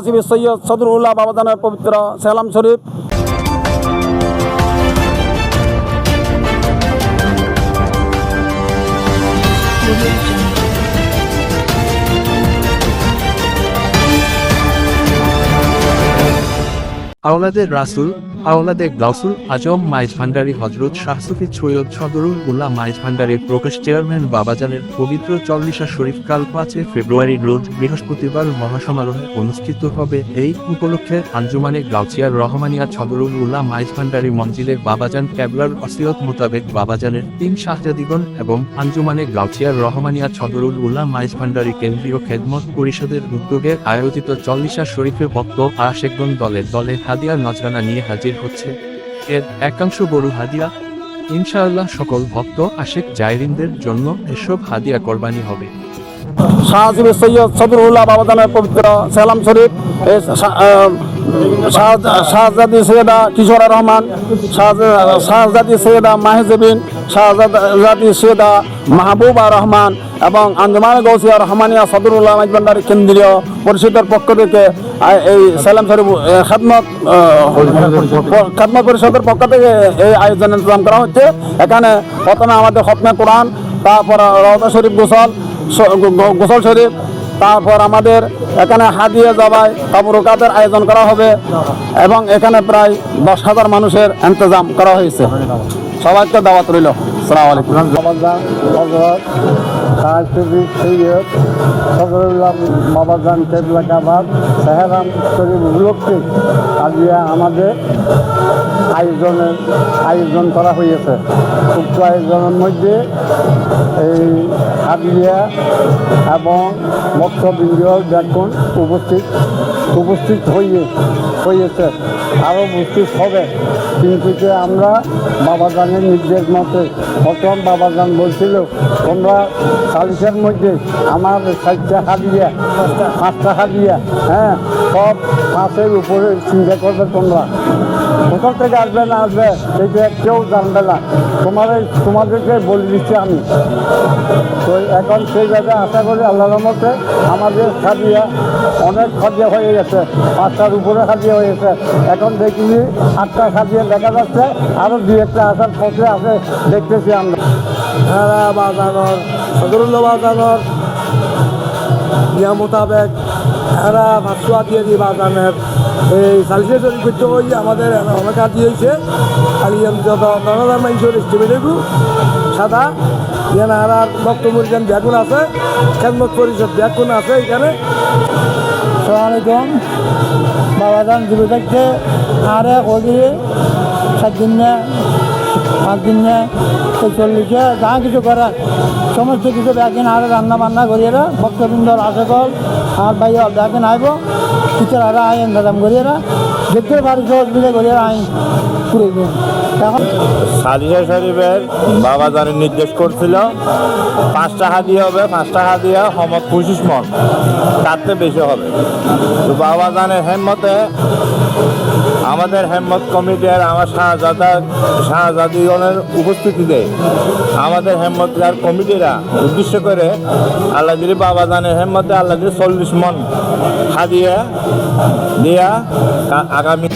শাহসিবি সৈয়দ সদরুল্লাহ বাবাদানের পবিত্র সালাম শরীফ। আওলাদের রাসুল আওলাদের গাউসুল আজম, মাইজ ভান্ডারী হজরত শাহসুফি সৈয়দ সদরুল উল্লাহ মাইজ ভান্ডারীর প্রকাশ চেয়ারম্যান বাবাজানের পবিত্র চল্লিশা শরীফ কাল পাঁচে ফেব্রুয়ারি রোজ বৃহস্পতিবার মহাসমারোহে অনুষ্ঠিত হবে এই উপলক্ষে আঞ্জুমানে গাউচিয়ার রহমানিয়া সদরুল উল্লাহ মাইজ ভান্ডারী মঞ্জিলে বাবাজান ক্যাবলার অসিয়ত মোতাবেক বাবাজানের তিন শাহজাদিগণ এবং আঞ্জুমানে গাউচিয়ার রহমানিয়া সদরুল উল্লাহ মাইজ ভান্ডারী কেন্দ্রীয় খেদমত পরিষদের উদ্যোগে আয়োজিত চল্লিশা শরীফে ভক্ত আশেকগণ দলে দলে হাদিয়া নজরানা নিয়ে হাজির হচ্ছে। এর একাংশ বড় হাদিয়া। ইনশাআল্লাহ সকল ভক্ত, আশেক জায়রিনদের জন্য এসব হাদিয়া কোরবানি হবে। শাহসিবি সৈয়দ সদরুল্লাহ বাবাদানের পবিত্র সালাম শরীফ শাহজাদি সৈয়দা কিশোরা রহমান শাহজাদি সৈয়দা মাহেজবিন শাহজাদি সৈয়দা মাহবুবা রহমান এবং আঞ্জমান গৌসিয়া রহমানিয়া সদরুল্লাহ মাইজবান্ডারি কেন্দ্রীয় পরিষদের পক্ষ থেকে এই সালাম শরীফ খেদমত খেদমত পরিষদের পক্ষ থেকে এই আয়োজন ইন্তজাম করা হচ্ছে। এখানে প্রথমে আমাদের খতমে কোরআন, তারপর রওদা শরীফ গোসল গোসল শরীফ, তারপর আমাদের এখানে হাদিয়া জবাই তাবরুকাতের আয়োজন করা হবে এবং এখানে প্রায় দশ হাজার মানুষের ইন্তজাম করা হয়েছে। সবাইকে দাওয়াত রইল। সালাম আলাইকুম। আমাদের আয়োজনের আয়োজন করা হয়েছে। উক্ত আয়োজনের মধ্যে এই হাদিয়া এবং বক্তবৃন্দ দেখুন উপস্থিত। উপস্থিত হইয়ে হয়েছে আরও উপস্থিত হবে। কিন্তু যে আমরা বাবা গানের নির্দেশ মতে, প্রথম বাবা গান বলছিল, তোমরা সালিশের মধ্যে আমার সাতটা হাদিয়া পাঁচটা হাদিয়া হ্যাঁ সব পাঁচের উপরে চিন্তা করবে তোমরা। কোথাও থেকে আসবে না আসবে সেটা কেউ জানবে না। তোমার তোমাদেরকে বলে দিচ্ছি আমি। তো এখন সেই জায়গায় আশা করি আল্লাহ মতে আমাদের খাদিয়া অনেক খাদিয়া হয়ে গেছে। পাঁচটার উপরে খাদিয়া হয়ে গেছে। এখন দেখি আটটা খাদিয়া দেখা যাচ্ছে আরও দু একটা আসার পথে আছে, দেখতেছি আমরা। হেরা বাজানোর সদরুল্লাহ বাজানোর নিয়ম মোতাবেক ভাসুয়া দিয়ে দিয়ে বাজানের এই সালসে তৈরি করতে হই আমাদের অনেক কাজ দিয়েছে। খালি আমি যত নরদার মানুষের স্টিমেটেগু সাদা ইয়ান আর বক্তব্য যেন ব্যাগুন আছে। খেদমত পরিষদ ব্যাগুন আছে এখানে। সালামালাইকুম বাবাজান জীবিত থাকতে আরে করি সাত দিন পাঁচ দিন চল্লিশে যা কিছু করার সমস্ত কিছু ব্যাগিন আরে রান্না বান্না করিয়েরা ভক্তবৃন্দর আসে কল আর ভাই ব্যাগিন আইব টিচার আরে আই ইন্তজাম করিয়েরা দেখতে পারি অসুবিধা করিয়েরা আই পুরে দিন। এখন সালিহা শরীফের বাবা জানি নির্দেশ করছিল পাঁচটা হাদিয়া হবে, পাঁচ পাঁচটা হাদিয়া সমত পঁচিশ মন তাতে বেশি হবে। তো বাবা জানের হেম্মতে আমাদের হেম্মত আর আমার শাহজাদা, শাহজাদিগণের উপস্থিতিতে আমাদের হেম্মতগার কমিটিরা উদ্দেশ্য করে আল্লাহগিরি বাবা জানে হেম্মতে আল্লাহগিরি চল্লিশ মন হাদিয়া দিয়া আগামী